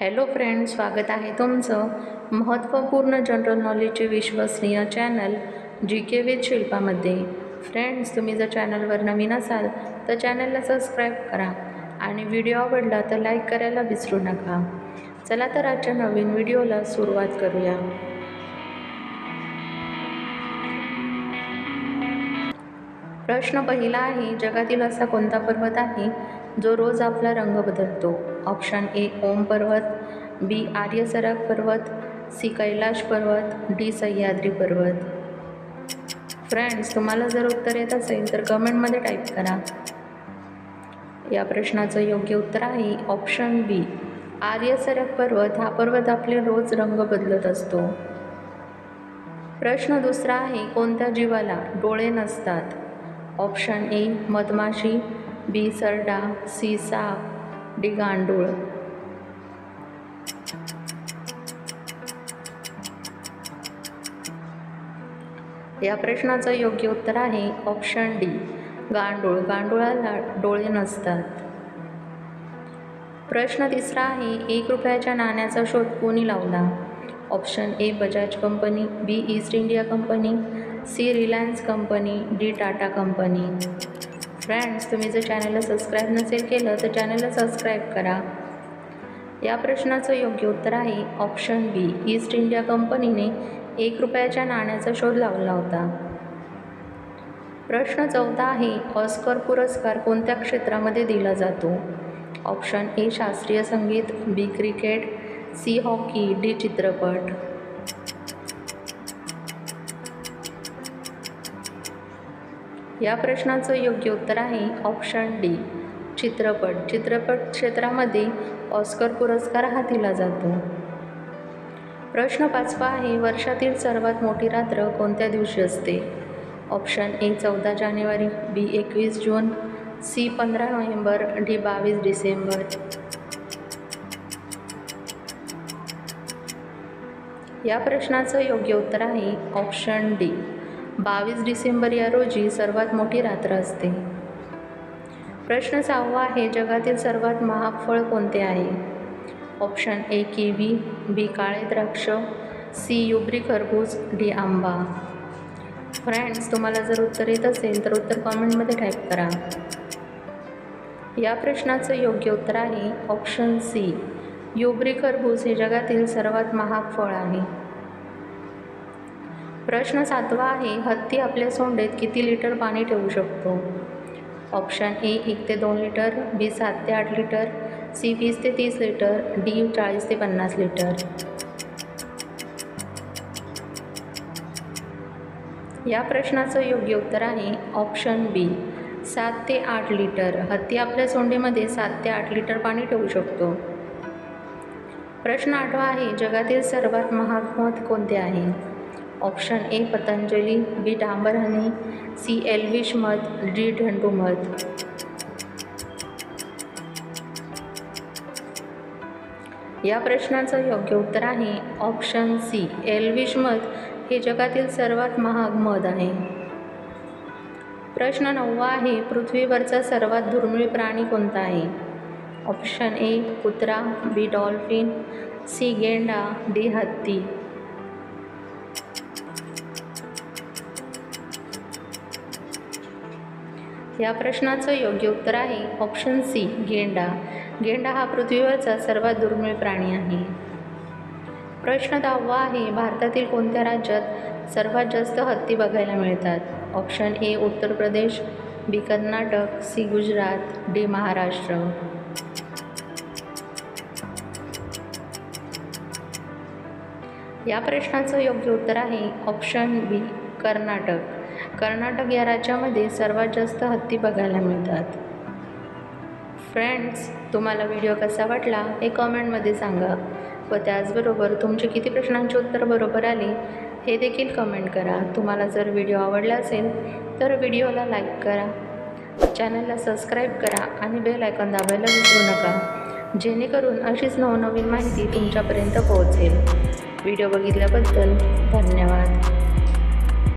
Hello friend स्वागत आहे तुमचं महत्त्वपूर्ण जनरल नॉलेजचे विश्वसनीय चॅनल जी के विथ शिल्पामध्ये. फ्रेंड्स तुम्ही जर चॅनलवर नवीन असाल तर चॅनलला सबस्क्राईब करा आणि व्हिडिओ आवडला तर लाईक करायला विसरू नका. चला तर आजच्या नवीन व्हिडिओला सुरुवात करूया. प्रश्न पहिला आहे जगातील असा कोणता पर्वत आहे जो रोज आपला रंग बदलतो? ऑप्शन ए ओम पर्वत बी आर्यसराग पर्वत सी कैलाश पर्वत डी सह्याद्री पर्वत. फ्रेंड्स तुम्हाला जर उत्तर येत असेल तर कमेंटमध्ये टाईप करा. या प्रश्नाचं योग्य उत्तर आहे ऑप्शन बी. आर्यसरक पर्वत हा पर्वत आपले रोज रंग बदलत असतो. प्रश्न दुसरा आहे कोणत्या जीवाला डोळे नसतात? ऑप्शन ए मधमाशी बी सरडा सी साप डी गांडूळ. या प्रश्नाचं योग्य उत्तर आहे ऑप्शन डी गांडूळ. गांडुळाला डोळे नसतात. प्रश्न तिसरा आहे एक रुपयाच्या नाण्याचा शोध कोणी लावला? Option A Bajaj company B East India Company C Reliance company D Tata company. Friends तुम्ही जर चॅनलला सबस्क्राईब नसेल केलं तर चॅनलला सबस्क्राईब करा. या प्रश्नाचं योग्य उत्तर आहे ऑप्शन बी. ईस्ट इंडिया कंपनीने एक रुपयाच्या नाण्याचा शोध लावला होता. प्रश्न चौथा आहे ऑस्कर पुरस्कार कोणत्या क्षेत्रामध्ये दिला जातो? ऑप्शन ए शास्त्रीय संगीत B cricket C hockey D चित्रपट. या प्रश्नाचं योग्य उत्तर आहे ऑप्शन डी चित्रपट. चित्रपट क्षेत्रामध्ये ऑस्कर पुरस्कार हा दिला जातो. प्रश्न पाचवा आहे वर्षातील सर्वात मोठी रात्र कोणत्या दिवशी असते? ऑप्शन ए चौदा जानेवारी बी एकवीस जून सी पंधरा नोव्हेंबर डी बावीस डिसेंबर. या प्रश्नाचं योग्य उत्तर आहे ऑप्शन डी बावीस डिसेंबर या रोजी सर्वात मोठी रात्र असते. प्रश्न सहावा आहे जगातील सर्वात महाग फळ कोणते आहे? ऑप्शन ए किवी बी काळे द्राक्ष सी युब्री खरबूज डी आंबा. फ्रेंड्स तुम्हाला जर उत्तर येत असेल तर उत्तर कॉमेंटमध्ये टाईप करा. या प्रश्नाचं योग्य उत्तर आहे ऑप्शन सी युब्री खरबूज हे जगातील सर्वात महाग फळ आहे. प्रश्न सातवा आहे हत्ती आपल्या सोंडेत किती लिटर पाणी ठेवू शकतो? ऑप्शन ए एक ते दोन लिटर बी सात ते आठ लिटर सी वीस ते तीस लिटर डी चाळीस ते पन्नास लिटर. या प्रश्नाचं योग्य उत्तर आहे ऑप्शन बी सात ते आठ लिटर. हत्ती आपल्या सोंडेमध्ये सात ते आठ लिटर पाणी ठेवू शकतो. प्रश्न आठवा आहे जगातील सर्वात महाग मध कोणते आहे? Option A Patanjali B Dabur honey C Elvish मध डी ढंडू मध या प्रश्नाचं योग्य उत्तर आहे ऑप्शन सी एलविश मध हे जगातील सर्वात महाग मध आहे. प्रश्न नववा आहे पृथ्वीवरचा सर्वात दुर्मिळ प्राणी कोणता आहे? ऑप्शन ए कुत्रा बी डॉल्फिन सी गेंडा डी हत्ती. या प्रश्नाचं योग्य उत्तर आहे ऑप्शन सी गेंडा. गेंडा हा पृथ्वीवरचा सर्वात दुर्मिळ प्राणी आहे. प्रश्न दहावा आहे भारतातील कोणत्या राज्यात सर्वात जास्त हत्ती बघायला मिळतात? Option A Uttar Pradesh B Karnataka C Gujarat D Maharashtra. या प्रश्नाचं योग्य उत्तर आहे ऑप्शन बी कर्नाटक. कर्नाटक या राज्यामध्ये सर्वात जास्त हत्ती बघायला मिळतात. फ्रेंड्स तुम्हाला व्हिडिओ कसा वाटला हे कमेंटमध्ये सांगा. व त्याचबरोबर तुमचे किती प्रश्नांचे उत्तर बरोबर आले हे देखील कमेंट करा. तुम्हाला जर व्हिडिओ आवडला असेल तर व्हिडिओला लाईक करा. चॅनलला सबस्क्राईब करा आणि बेल आयकॉन दाबायला विसरू नका. जेणेकरून अशीच नवनवीन माहिती तुमच्यापर्यंत पोहोचेल. व्हिडिओ बघितल्याबद्दल धन्यवाद.